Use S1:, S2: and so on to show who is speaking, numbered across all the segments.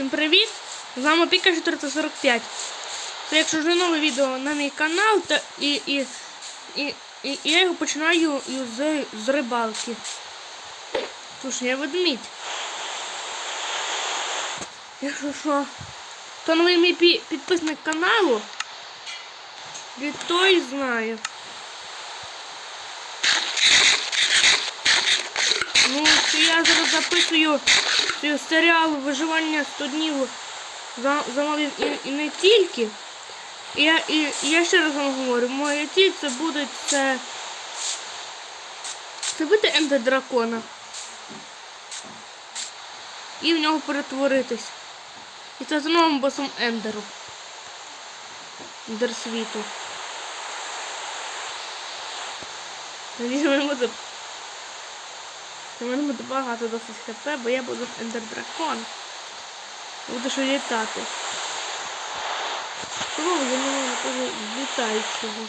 S1: Всім привіт! З вами Піка 445. Це якщо вже нове відео на мій канал, та і, і, і, і, і я його починаю з, з рибалки. Тож я ведмідь. Якщо що, то новий мій підписник каналу, від той знає. Ну, що я зараз записую серіал виживання 100 днів за- замовив і, і не тільки. І я, і, і я ще раз вам говорю, моя ціль це буде це. Це бити ендер дракона. І в нього перетворитись. І це з новим босом Ендеру. Ендер світу. Надіюсь, буде у мене буде багато досить хп, бо я буду ендер дракон. Буду що літати. Кого я не маю такого літаючого?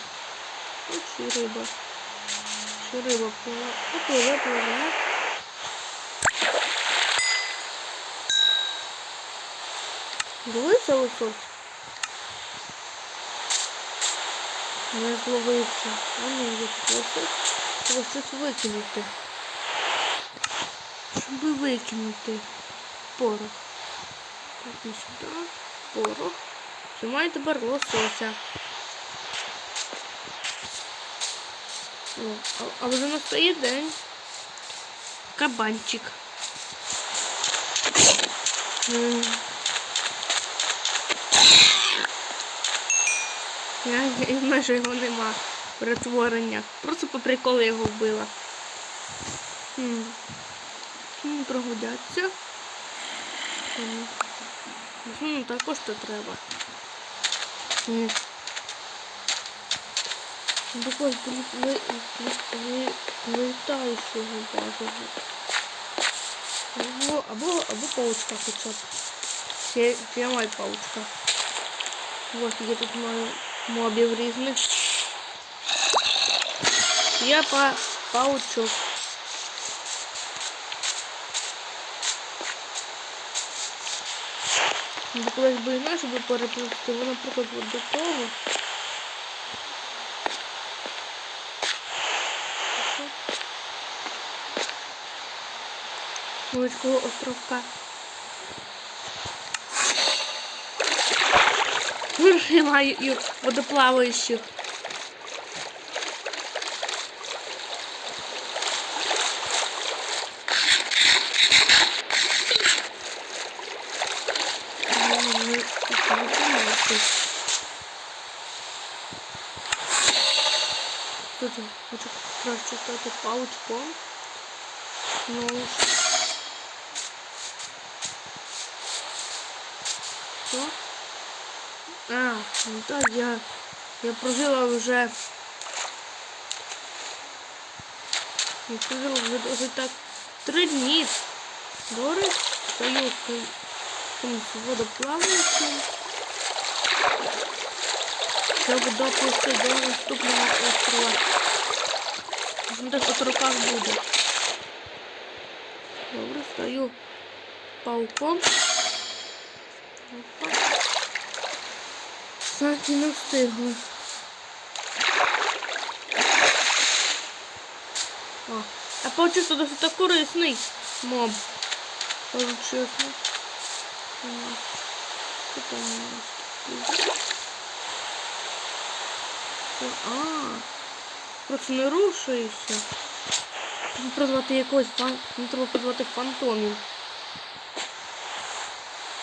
S1: Ось і риба. Що риба пливе? Попливе, пливе. Зловився лосось? Не зловився. А ні, тут лосось. Треба щось викинути. Щоб викинути порох. Так, не сюди. Порох. Тримаю тепер лосося. О, а, а вже настає день. Кабанчик. Я, я що його нема перетворення. Просто по приколу його вбила. Чому. Ну, також то треба. Також вилітаючого базового. Або, або, або паучка хоча б. Я маю паучка. Ось я тут маю мобів різних. Я па паучок. Ну, колись би інакше би переплутати, воно, наприклад, от до того. Величкого островка. Вирішила водоплаваючих. Ну, тут не помилки. Тут хочу краще стати паучком. Ну, що? А, ну так, я, я прожила вже. Я прожила вже досить так три дні. Добре, стою якимось водоплаваючим. Щоб доплисти до наступного острова. Він десь от руках буде. Добре, стою пауком. Опа. Кстати, не встигли. О, а паучок то досить так корисний моб. Чесно. Там у нас? А, просто не рушається. Треба прозвати якогось фан... Не треба позвати фантомів.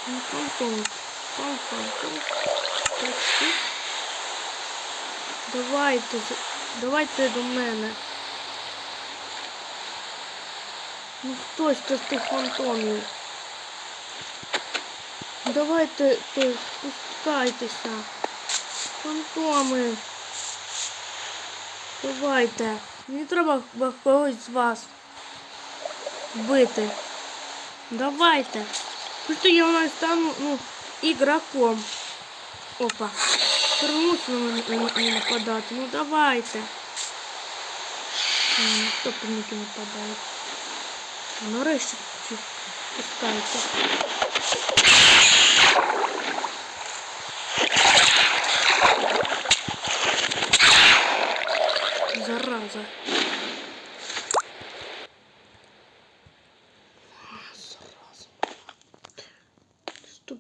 S1: Не фантом. Фан фантом. Так. Давайте, давайте до мене. Ну хтось з тих фантомів. Давайте ти спускайтеся. Фантоми. Давайте. Мені треба б- когось з вас вбити. Давайте. Просто я у нас стану, ну, ігроком. Опа. Вернуться на мене на мене нападати. Ну давайте. М, Топники нападають. Нарешті чи пускайте.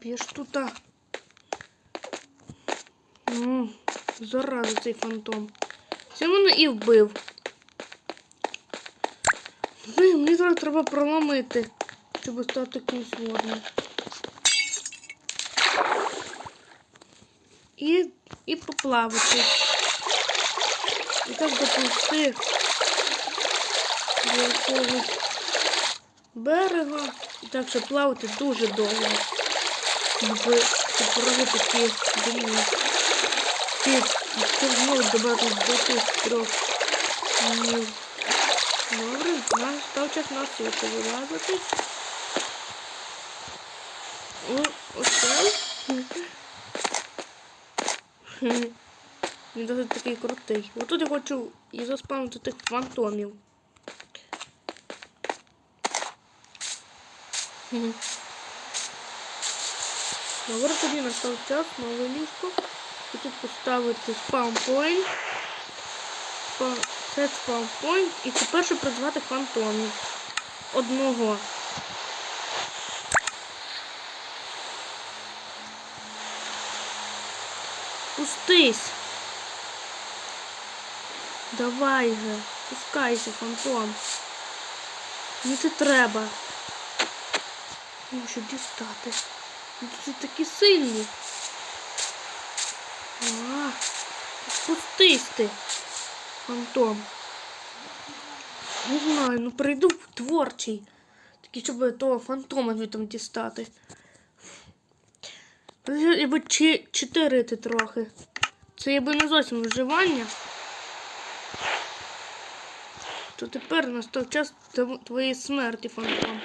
S1: Тобі ж тут. М, Зараза цей фантом. Це мене і вбив. Блин, мені зараз треба проломити, щоб стати кимсь водним. І, і поплавати. І так доплисти до якогось берега. І так ще плавати дуже довго. Щоб, щоб прожити ті дні. Ті, щоб знову до тих трьох днів. Добре, настав час на сушу вилазити. О, оце. Він досить такий крутий. Отут я хочу і заспавнити тих фантомів. Добре, тоді настав час нове ліжко. І тут поставити спаунпойнт. Set спаунпойнт. І тепер ще призвати фантомів. Одного. Пустись. Давай же, пускайся, фантом. Мені це треба. Що дістати. Ну, Це такі сильні. А, спустись ти, фантом. Не знаю, ну прийду творчий. Такий, щоб того фантома звідти дістати. Якби чи чотирити трохи. Це якби не зовсім виживання. То тепер настав час тв- твоєї смерті, фантом.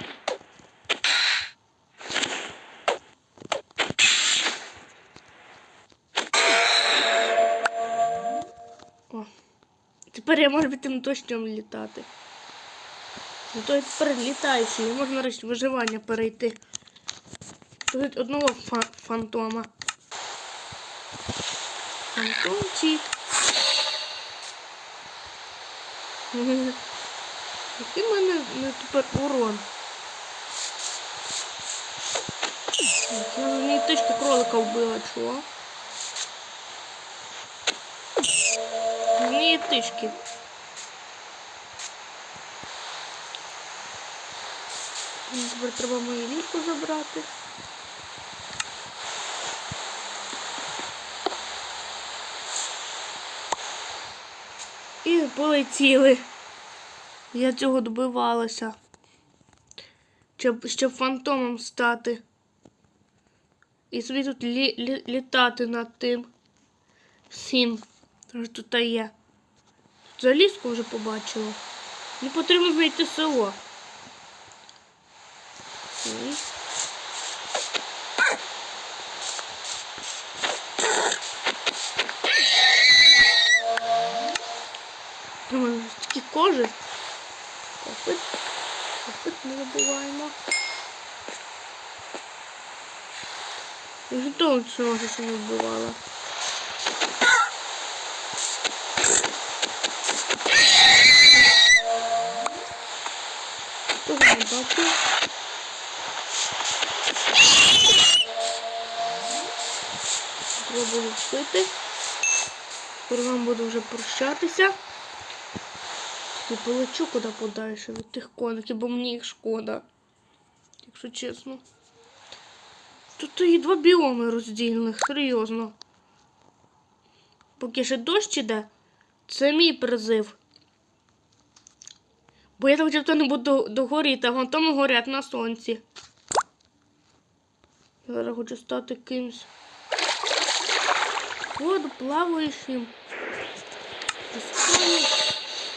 S1: Я можу піти на точно літати. Зато я тепер літаючий, я можу нарешті виживання перейти. Тут одного фа- фантома. Фантомчик. Який в мене не тепер урон? Я мені тички кролика вбила, чого? Змії тички. Мені тепер треба мою ліжку забрати. І полетіли. Я цього добивалася. Щоб, щоб фантомом стати. І собі тут лі, лі, літати над тим. Всім. Тож тут є. Залізку вже побачила. Не потрібно знайти село. Окей. Такі кожи. Копит. Копит не забуваємо. Вже того цього ще не вбивала. Треба було вбити. Тепер вам буду вже прощатися. І полечу куди подальше від тих коників, бо мені їх шкода. Якщо чесно. Тут і два біоми роздільних, серйозно. Поки ще дощ іде, це мій призив. Бо я так часто не буду догоріти, а вон там горять на сонці. Я зараз хочу стати кимсь. Воду плаваючим.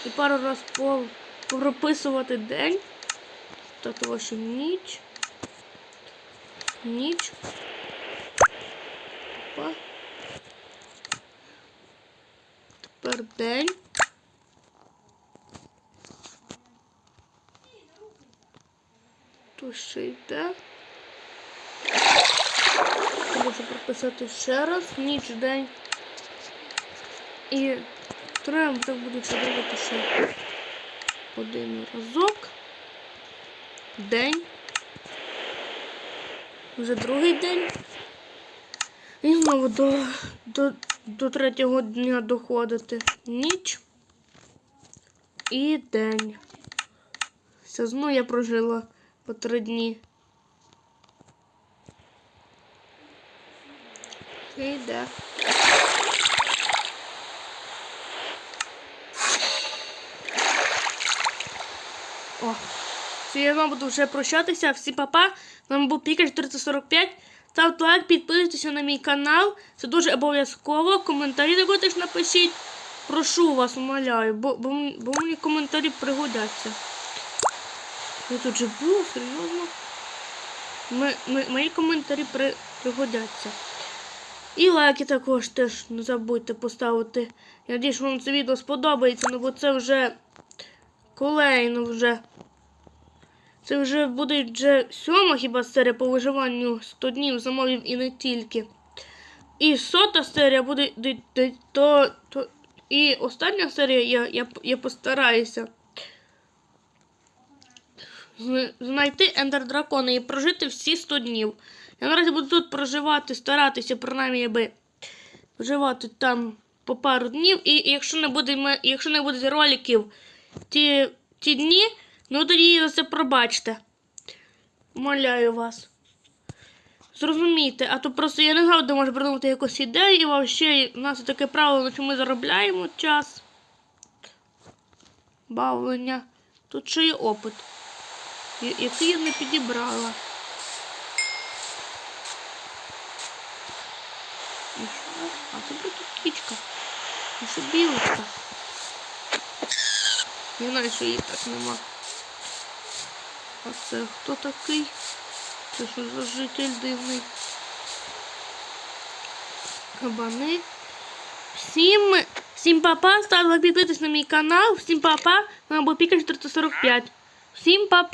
S1: І пару раз прописувати день. Тобто вашу ніч. Ніч. Опа. Тепер день. Ще йде. Можу прописати ще раз. Ніч, день. І треба так буду робити ще один разок. День. Вже другий день. І знову до, до, до третього дня доходити. Ніч і день. Все знову я прожила по три дні. І йде. О, це я вам буду вже прощатися. Всі папа. З вами був Пікач 345. Ставте лайк, підписуйтесь на мій канал. Це дуже обов'язково. Коментарі також напишіть. Прошу вас, умоляю, бо, бо, бо мені коментарі пригодяться. Я тут же було, серйозно. Ми, ми, мої коментарі при, пригодяться. І лайки також теж не забудьте поставити. Я надіюсь, вам це відео сподобається, ну бо це вже колейно вже. Це вже буде вже сьома хіба серія по виживанню 100 днів замовів і не тільки. І сота серія буде то, то, і остання серія я, я, я постараюся знайти ендер дракона і прожити всі 100 днів. Я наразі буду тут проживати, старатися, принаймні, аби проживати там по пару днів. І якщо не буде, якщо не буде роликів ті, ті дні, ну тоді це пробачте. Моляю вас. Зрозумійте, а то просто я не завжди можу придумати якусь ідею, і взагалі у нас таке правило, на чому ми заробляємо час. Бавлення. Тут ще є опит, який я не підібрала. І що? А це тут кічка. І що білочка. Я знаю, що її так нема. А це хто такий? Це що за житель дивний? Кабани. Всім, всім папа, ставте лайк, підписуйтесь на мій канал. Всім папа, вами був Пікач 345. Всім папа.